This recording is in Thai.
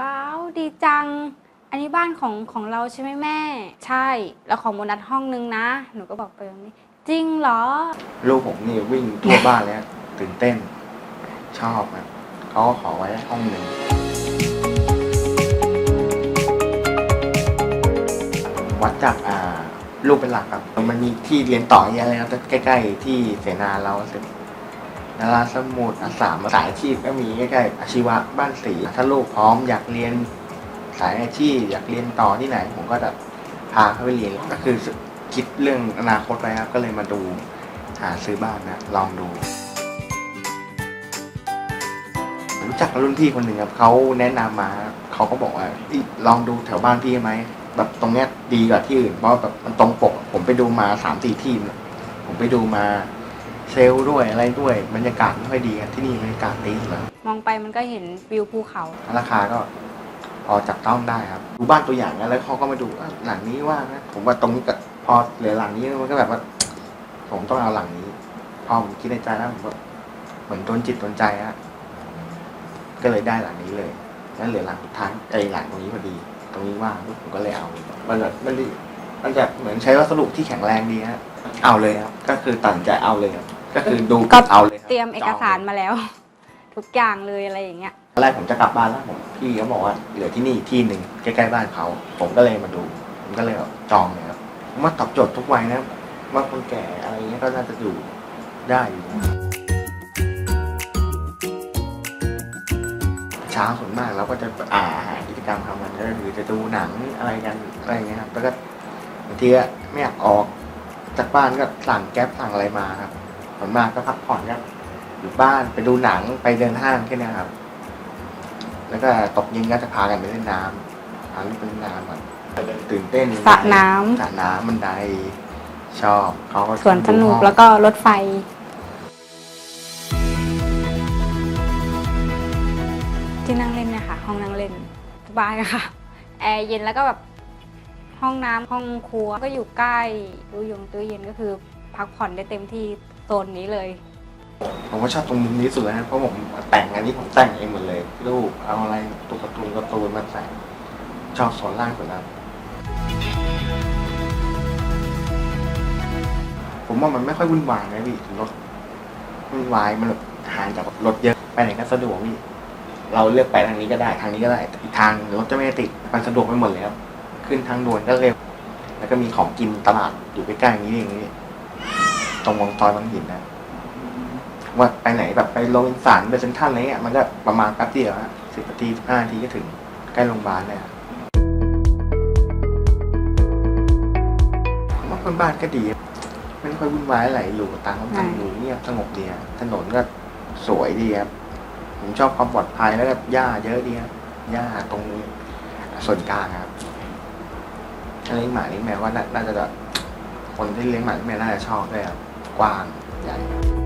ว้าวดีจัง อันนี้บ้านของของเราใช่ไหมแม่ ใช่ แล้วของโบนัสห้องนึงนะ หนูก็บอกไปแบบนี้ จริงเหรอ ลูกผมนี่วิ่งทั่วบ้านเลยครับตื่นเต้น ชอบครับเขาก็ขอไว้ห้องหนึ่งวัดจากอ่าลูกเป็นหลักครับ มันมีที่เรียนต่อเยอะเลยครับใกล้ ๆ ที่เสนาเราเสร็จ นาราสมุทรอาสามสายอาชีพก็มีใกล้ๆอาชีวะบ้านสีถ้าลูกพร้อมอยากเรียนสายอาชีพอยากเรียนต่อที่ไหน ผมก็จะพาเขาไปเรียนก็คือคิดเรื่องอนาคตไว้ครับก็เลยมาดูหาซื้อบ้านนะลองดูรู้จักรุ่นพี่คนหนึ่งครับเขาแนะนำมาเขาก็บอกว่าลองดูแถวบ้านพี่ไหมแบบตรงเนี้ยดีกว่าที่อื่นเพราะแบบมันตรงปก ผมไปดูมาสามสี่ที่ผมไปดูมา เซลล์ด้วยอะไรด้วยบรรยากาศไม่ค่อยดีครับที่นี่บรรยากาศดีเลยมองไปมันก็เห็นวิวภูเขา ราคาก็พอจับต้องได้ครับ ดูบ้านตัวอย่างนะแล้วเขาก็มาดูอะหลังนี้ว่างนะผมว่าตรงนี้ก็พอเหลือหลังนี้มันก็แบบว่า ผมต้องเอาหลังนี้ พอผมคิดในใจแล้วผมก็เหมือนโดนจิตโดนใจฮะก็เลยได้หลังนี้เลยแล้วเหลือหลังสุดท้ายไอ้หลังตรงนี้พอดี ตรงนี้ว่างปุ๊บผมก็เลยเอามันแบบมันดีมันจะเหมือนใช้วัสดุที่แข็งแรงดีฮะเอาเลยครับก็คือตัดสินใจเอาเลยครับ ก็คือดูก็ เอาเลยคบเตรียมเอกสารมาแล้ว ทุกอย่างเลยอะไรอย่างเงี้ย ตอนแรกผมจะกลับบ้านแล้วผมพี่เขาบอกว่าเหลือที่นี่ที่หนึ่งใกล้ๆบ้านเขา ผมก็เลยมาดูผมก็เลยแบบจองเลยครับผมว่าตอบโจทย์ทุกวัยนะว่าคนแก่อะไรเงี้ยก็น่าจะอยู่ได้อยู่เช้าส่วนมากเราก็จะอ่าหากิจกรรมทำกันก็คือจะดูหนังอะไรกันอะไรเงี้ยครับแล้วก็บางทีก็ไม่อยากออกจากบ้านก็สั่งแก๊ปสั่งอะไรมาครับ ส่วนมากก็พักผ่อนก็อยู่บ้านไปดูหนังไปเดินห้างแค่เนี้ยครับ แล้วก็ตกเย็นก็จะพากันไปเล่นน้ำพาลูกไปเล่นน้ำแบบตื่นเต้นสระน้ำสระน้ำบันไดชอบเขาก็สวนสนุกดูห้องแล้วก็รถไฟที่นั่งเล่นเนี่ยค่ะ ห้องนั่งเล่นสบายค่ะ แอร์เย็นแล้วก็แบบห้องน้ำห้องครัวก็อยู่ใกล้ตู้ยงตู้เย็นก็คือ พักผ่อนได้เต็มที่ โซนนี้เลย ผมก็ชอบตรงมุมนี้สุดเลยนะเพราะผมแต่งอันนี้ผมแต่งเองหมดเลยรูปเอาอะไรตัวการ์ตูนการ์ตูนมาใส่งชอบโซนล่างสุดแล้วผมว่ามันไม่ค่อยวุ่นวายนะพี่รถวุ่นวายมันห่างจากรถเยอะไปไหนก็สะดวกพี่เราเลือกไปทางนี้ก็ได้ทางนี้ก็ได้อีกทางรถจะไม่ติดมันสะดวกไปหมดเลยครับขึ้นทางด่วนก็เร็วแล้วก็มีของกินตลาดอยู่ใกล้ๆอย่างนี้เองนี่ ตรงวงซอยบางหินนะว่าไปไหนแบบไปโรบินสันไปเซ็นทรัลอะไรเงี้ยมันก็ประมาณแป๊บเดียวฮะสิบนาทีห้านาทีก็ถึงใกล้โรงพยาบาลเลยอะผมว่าคนบ้านก็ดี ไม่ค่อยวุ่นวายอะไรอยู่ต่างคนต่างอยู่เงียบสงบดีอะถนนก็สวยดีครับผมชอบความปลอดภัยแล้วก็หญ้าเยอะดีครับหญ้าตรงส่วนกลางครับถ้าเลี้ยงหมาเลี้ยงแมวว่าน่าน่าจะแบบคนที่เลี้ยงหมาเลี้ยงแมวน่าจะชอบด้วยครับ กว้างใหญ่